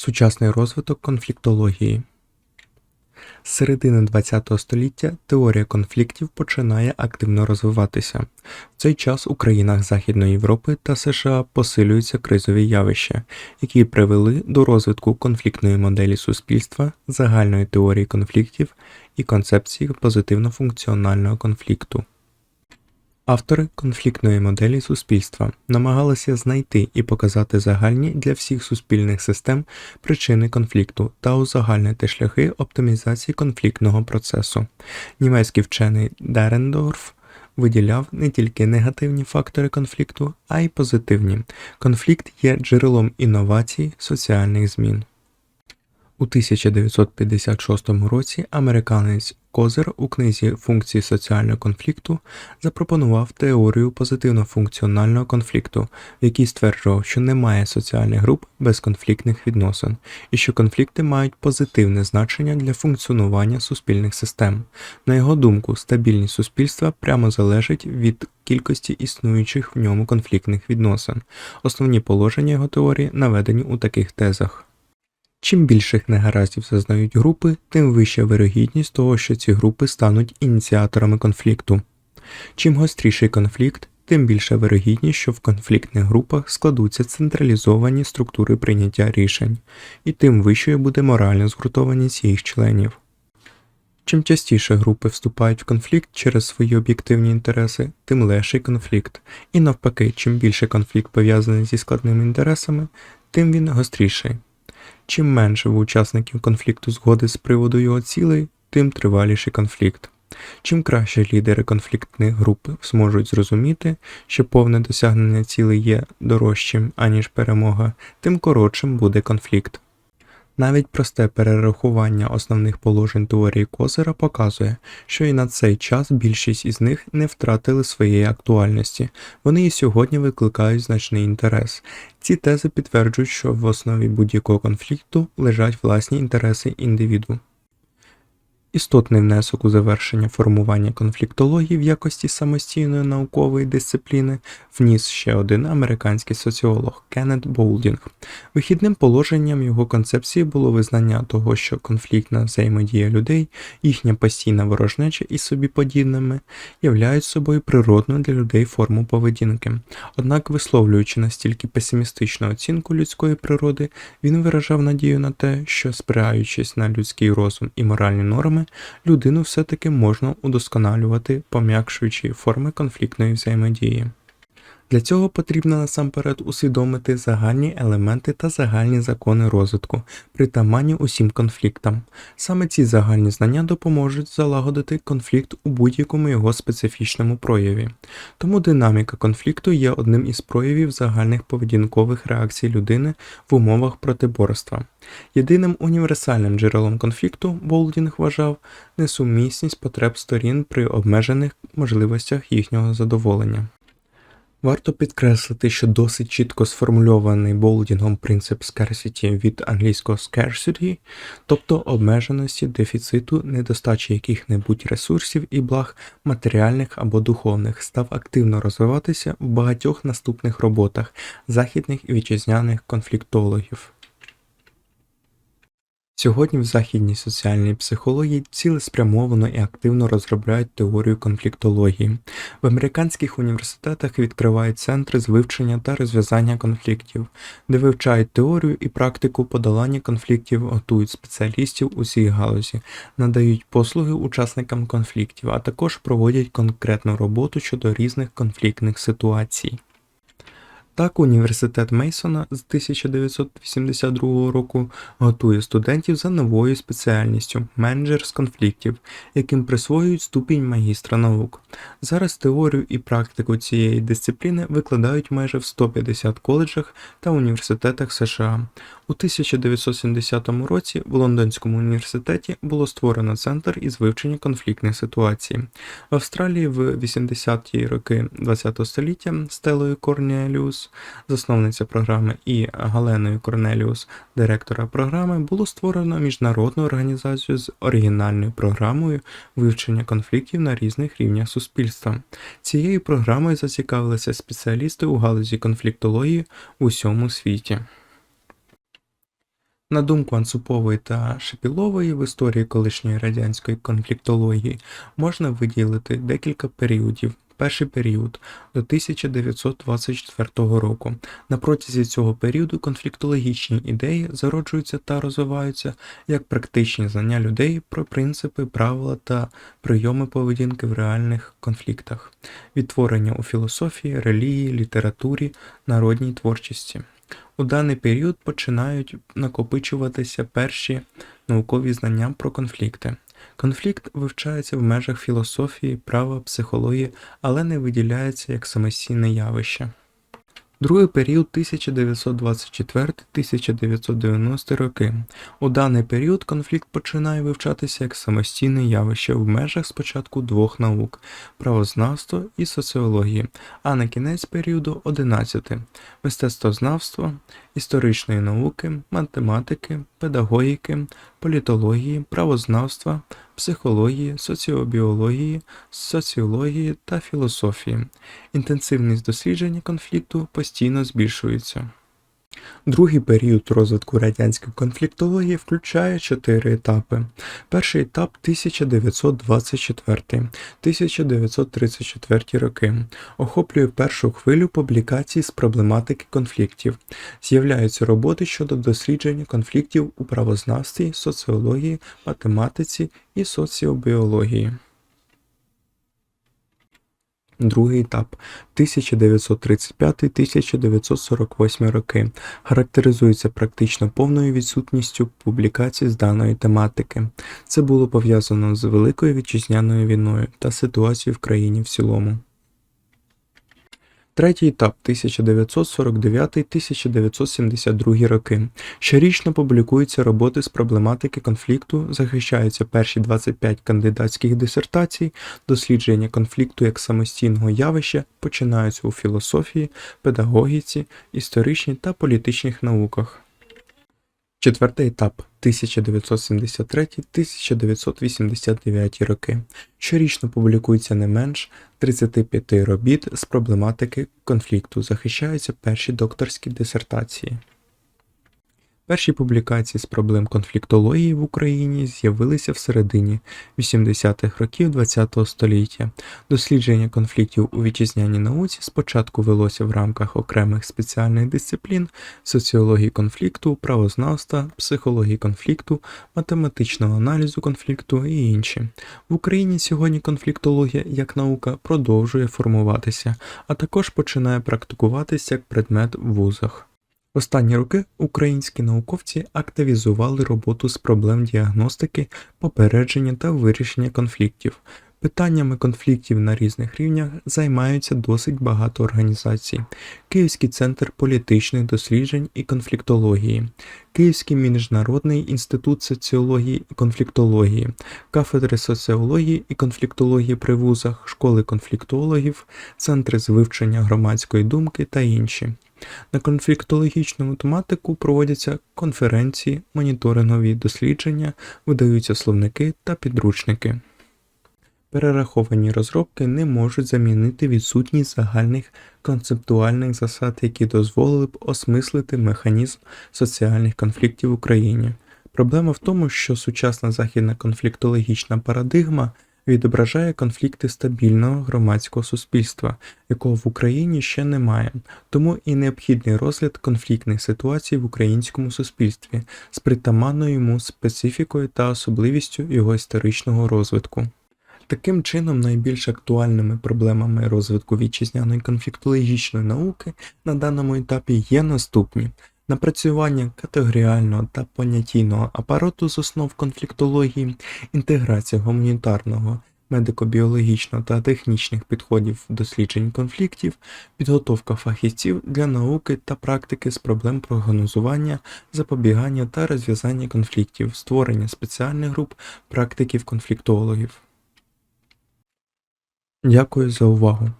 Сучасний розвиток конфліктології З середини ХХ століття теорія конфліктів починає активно розвиватися. В цей час у країнах Західної Європи та США посилюються кризові явища, які привели до розвитку конфліктної моделі суспільства, загальної теорії конфліктів і концепції позитивно-функціонального конфлікту. Автори конфліктної моделі суспільства намагалися знайти і показати загальні для всіх суспільних систем причини конфлікту та узагальнити шляхи оптимізації конфліктного процесу. Німецький вчений Дерендорф виділяв не тільки негативні фактори конфлікту, а й позитивні. Конфлікт є джерелом інновацій, соціальних змін. У 1956 році американець Козир у книзі Функції соціального конфлікту запропонував теорію позитивно-функціонального конфлікту, в якій стверджував, що немає соціальних груп без конфліктних відносин, і що конфлікти мають позитивне значення для функціонування суспільних систем. На його думку, стабільність суспільства прямо залежить від кількості існуючих в ньому конфліктних відносин. Основні положення його теорії наведені у таких тезах. Чим більших негараздів зазнають групи, тим вища вирогідність того, що ці групи стануть ініціаторами конфлікту. Чим гостріший конфлікт, тим більша вирогідність, що в конфліктних групах складуться централізовані структури прийняття рішень, і тим вищою буде моральна згуртованість їх членів. Чим частіше групи вступають в конфлікт через свої об'єктивні інтереси, тим легший конфлікт, і навпаки, чим більше конфлікт пов'язаний зі складними інтересами, тим він гостріший. Чим менше в учасників конфлікту згоди з приводу його цілей, тим триваліший конфлікт. Чим краще лідери конфліктних груп зможуть зрозуміти, що повне досягнення цілей є дорожчим, аніж перемога, тим коротшим буде конфлікт. Навіть просте перерахування основних положень теорії Козера показує, що і на цей час більшість із них не втратили своєї актуальності, вони і сьогодні викликають значний інтерес. Ці тези підтверджують, що в основі будь-якого конфлікту лежать власні інтереси індивіду. Істотний внесок у завершення формування конфліктології в якості самостійної наукової дисципліни вніс ще один американський соціолог Кеннет Болдінг. Вихідним положенням його концепції було визнання того, що конфліктна взаємодія людей, їхня постійна ворожнеча із собі подібними являють собою природну для людей форму поведінки. Однак, висловлюючи настільки песимістичну оцінку людської природи, він виражав надію на те, що спираючись на людський розум і моральні норми, людину все-таки можна удосконалювати, пом'якшуючи форми конфліктної взаємодії. Для цього потрібно насамперед усвідомити загальні елементи та загальні закони розвитку, притаманні усім конфліктам. Саме ці загальні знання допоможуть залагодити конфлікт у будь-якому його специфічному прояві. Тому динаміка конфлікту є одним із проявів загальних поведінкових реакцій людини в умовах протиборства. Єдиним універсальним джерелом конфлікту Болдінг вважав несумісність потреб сторін при обмежених можливостях їхнього задоволення. Варто підкреслити, що досить чітко сформульований Болдінгом принцип scarcity від англійського scarcity, тобто обмеженості, дефіциту, недостачі яких-небудь ресурсів і благ матеріальних або духовних, став активно розвиватися в багатьох наступних роботах західних і вітчизняних конфліктологів. Сьогодні в західній соціальній психології цілеспрямовано і активно розробляють теорію конфліктології. В американських університетах відкривають центри з вивчення та розв'язання конфліктів, де вивчають теорію і практику подолання конфліктів, готують спеціалістів у цій галузі, надають послуги учасникам конфліктів, а також проводять конкретну роботу щодо різних конфліктних ситуацій. Так, університет Мейсона з 1982 року готує студентів за новою спеціальністю менеджер з конфліктів, яким присвоюють ступінь магістра наук. Зараз теорію і практику цієї дисципліни викладають майже в 150 коледжах та університетах США. У 1970 році в Лондонському університеті було створено центр із вивчення конфліктних ситуацій. В Австралії в 80-ті роки ХХ століття Стелою Корнеліус, засновниця програми, і Галеною Корнеліус, директора програми, було створено міжнародну організацію з оригінальною програмою вивчення конфліктів на різних рівнях суспільства. Цією програмою зацікавилися спеціалісти у галузі конфліктології в усьому світі. На думку Анцупової та Шепілової, в історії колишньої радянської конфліктології можна виділити декілька періодів. Перший період до 1924 року. На протязі цього періоду конфліктологічні ідеї зароджуються та розвиваються як практичні знання людей про принципи, правила та прийоми поведінки в реальних конфліктах, відтворення у філософії, релігії, літературі, народній творчості. У даний період починають накопичуватися перші наукові знання про конфлікти. Конфлікт вивчається в межах філософії, права, психології, але не виділяється як самостійне явище. Другий період 1924-1990 роки. У даний період конфлікт починає вивчатися як самостійне явище в межах спочатку двох наук правознавства і соціології, а на кінець періоду 11 мистецтвознавство, історичної науки, математики, педагогіки, політології, правознавства, психології, соціобіології, соціології та філософії. Інтенсивність досліджень конфлікту постійно збільшується. Другий період розвитку радянської конфліктології включає чотири етапи. Перший етап 1924-1934 роки охоплює першу хвилю публікацій з проблематики конфліктів. З'являються роботи щодо дослідження конфліктів у правознавстві, соціології, математиці і соціобіології. Другий етап 1935-1948 роки характеризується практично повною відсутністю публікацій з даної тематики. Це було пов'язано з Великою вітчизняною війною та ситуацією в країні в цілому. Третій етап 1949-1972 роки. Щорічно публікуються роботи з проблематики конфлікту, захищаються перші 25 кандидатських дисертацій, дослідження конфлікту як самостійного явища починаються у філософії, педагогіці, історичній та політичних науках. Четвертий етап 1973-1989 роки. Щорічно публікується не менш 35 робіт з проблематики конфлікту, захищаються перші докторські дисертації. Перші публікації з проблем конфліктології в Україні з'явилися в середині 80-х років ХХ століття. Дослідження конфліктів у вітчизняній науці спочатку велося в рамках окремих спеціальних дисциплін соціології конфлікту, правознавства, психології конфлікту, математичного аналізу конфлікту і інші. В Україні сьогодні конфліктологія як наука продовжує формуватися, а також починає практикуватися як предмет в вузах. Останні роки українські науковці активізували роботу з проблем діагностики, попередження та вирішення конфліктів. Питаннями конфліктів на різних рівнях займаються досить багато організацій: Київський центр політичних досліджень і конфліктології, Київський міжнародний інститут соціології і конфліктології, кафедри соціології і конфліктології при вузах, школи конфліктологів, центри з вивчення громадської думки та інші. На конфліктологічну тематику проводяться конференції, моніторингові дослідження, видаються словники та підручники. Перераховані розробки не можуть замінити відсутність загальних концептуальних засад, які дозволили б осмислити механізм соціальних конфліктів в Україні. Проблема в тому, що сучасна західна конфліктологічна парадигма відображає конфлікти стабільного громадського суспільства, якого в Україні ще немає, тому і необхідний розгляд конфліктних ситуацій в українському суспільстві з притаманною йому специфікою та особливістю його історичного розвитку. Таким чином, найбільш актуальними проблемами розвитку вітчизняної конфліктологічної науки на даному етапі є наступні. Напрацювання категоріального та понятійного апарату з основ конфліктології, інтеграція гуманітарного, медико-біологічного та технічних підходів досліджень конфліктів, підготовка фахівців для науки та практики з проблем прогнозування, запобігання та розв'язання конфліктів, створення спеціальних груп практиків конфліктологів. Дякую за увагу!